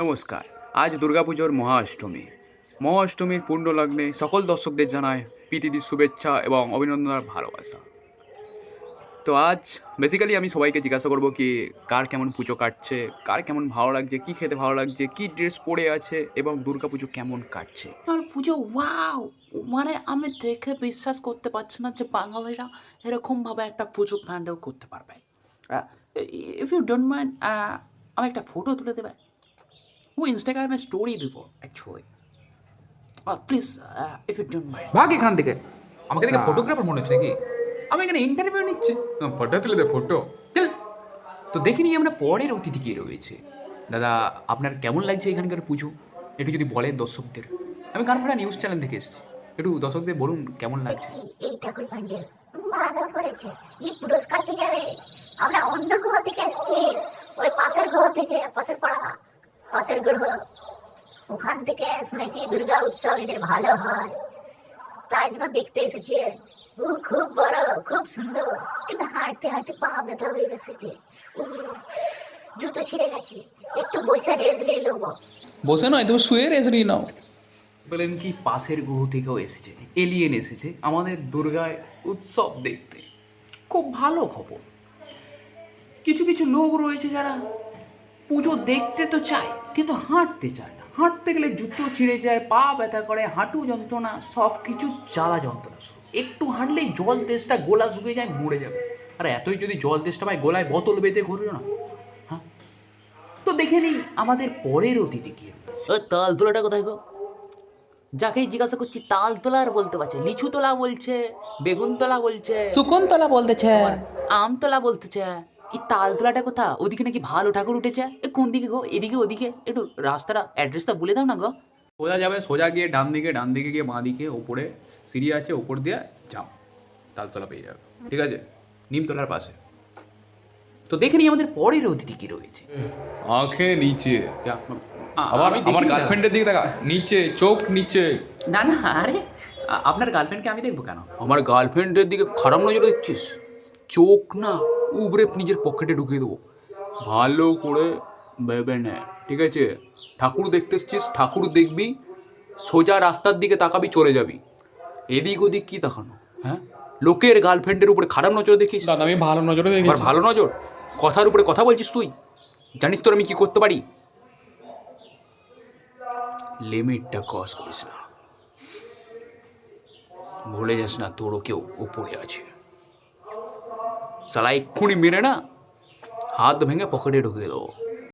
নমস্কার, আজ দুর্গাপুজোর মহা অষ্টমী মহা অষ্টমীর পূর্ণ লগ্নে সকল দর্শকদের জানায় প্রীতিদির শুভেচ্ছা এবং অভিনন্দনের ভালোবাসা। তো আজ বেসিক্যালি আমি সবাইকে জিজ্ঞাসা করব কি কার কেমন পুজো কাটছে, কার কেমন ভালো লাগছে, কী খেতে ভালো লাগছে, কী ড্রেস পরে আছে এবং দুর্গাপুজো কেমন কাটছে। আর পুজো ওয়াও মানে আমি দেখে বিশ্বাস করতে পারছি না যে বাঙালিরা এরকমভাবে একটা পুজো প্যান্ডেল করতে পারবে। ইফ ইউ ডোন্ট মাইন্ড আমি একটা ফটো তুলে দেবে। ইনস্টাগ্রামে স্টোরি দিব actually please if you don't mind ভাগ এখান থেকে আমাকে দেখে ফটোগ্রাফার মনে হচ্ছে নাকি আমি এখানে ইন্টারভিউ নিচ্ছি ফটো তুলে দে ফটো চল তো দেখে নিই আমরা পরের অতিথি কে রয়েছে দাদা আপনার কেমন লাগছে এখানকার পুজো একটু যদি বলেন দর্শকদের আমি কানপাড়া নিউজ চ্যানেল থেকে এসেছি একটু দর্শকদের বলুন কেমন লাগছে এই ঠাকুর প্যান্ডেল ভালো করেছে এই পুরস্কার পেয়ে যাবে আমরা অন্য গ্রহ থেকে এসেছি ওই পাশের গ্রহ থেকে পাশের পাড়া পাশের গ্রহ। ওখান থেকে শুনেছি দুর্গা উৎসব এদের ভালো হয়। তাই জন্য দেখতে এসেছি। ও খুব বড় খুব সুন্দর। কিন্তু হাঁটতে হাঁটতে পা ব্যথা হয়ে গেছে। জুতো ছিঁড়ে গেছে। একটু বসে রেস্ট নিয়ে নেব। বসে নয় তুমি শুয়ে রেস্ট নিয়ে নাও। বলেন কি পাশের গ্রহ থেকেও এসেছে এলিয়েন এসেছে আমাদের দুর্গায় উৎসব দেখতে। খুব ভালো খবর। কিছু কিছু লোক রয়েছে যারা পুজো দেখতে তো চায় কিন্তু হাঁটতে চায় না। হাঁটতে গেলে জুতো ছিঁড়ে যায় পা ব্যথা করে হাঁটু যন্ত্রণা সব কিছু জ্বালা যন্ত্রণা। শুরু একটু হাঁটলেই জল দেশটা গোলা শুকিয়ে যায় মরে যাবে। আর এতই যদি জল দেশটা পায় গোলায় বোতল বেঁধে ঘুরলো না। হ্যাঁ? তো দেখে নিই আমাদের পরের অতিথি কি? ওই তাল তোলাটা কোথায় গো? যাকেই জিজ্ঞাসা করছি তাল তোলা আর বলতে পারছে লিচু তোলা বলছে বেগুন তোলা বলছে। সুকুন্তলা বলতেছে আম তোলা বলতেছে এই তালতলাটা কোথা ওদিকে নাকি ভালো ঠাকুর উঠেছে। এ কোন দিকে গো? এদিকে ওদিকে? একটু রাস্তাটা অ্যাড্রেসটা বলে দাও না গো। সোজা যাবে সোজা গিয়ে ডান দিকে ডান দিকে গিয়ে বাঁ দিকে ওপরে সিঁড়ি আছে ওপর দিয়ে যাও। তালতলা পেয়ে যাবে। ঠিক আছে? নিমতলার পাশে। তো দেখে নিই আমাদের পরের অতিথি কি রয়েছে। আঁখে নিচে। আবার আমি আমার গার্লফ্রেন্ডের দিকে দেখা নিচে চোখ নিচে। না না আরে আপনার গার্লফ্রেন্ডকে আমি দেখব কেন? আমার গার্লফ্রেন্ডের দিকে খারাপ নজর দেখছিস চোখ না। উবরে নিজের পকেটে ঢুকিয়ে দেবো। ভালো করে ভেবে নে ঠিক আছে? ঠাকুর দেখতে এসছিস ঠাকুর দেখবি সোজা রাস্তার দিকে তাকাবি চলে যাবি। এদিক ওদিক কি তাকানো হ্যাঁ? লোকের গার্লফ্রেন্ডের উপরে খারাপ নজর দেখিস। দাদা আমি ভালো নজরে দেখেছি। ভালো নজর? কথার উপরে কথা বলছিস তুই? জানিস তোর আমি কি করতে পারি? লিমিটটা ক্রস করিস না। ভুলে যাস না তোরও কেউ উপরে আছে। সালা এক্ষুনি মেরে না হাত ভেঙে পকেটে ঢুকিয়ে দেবো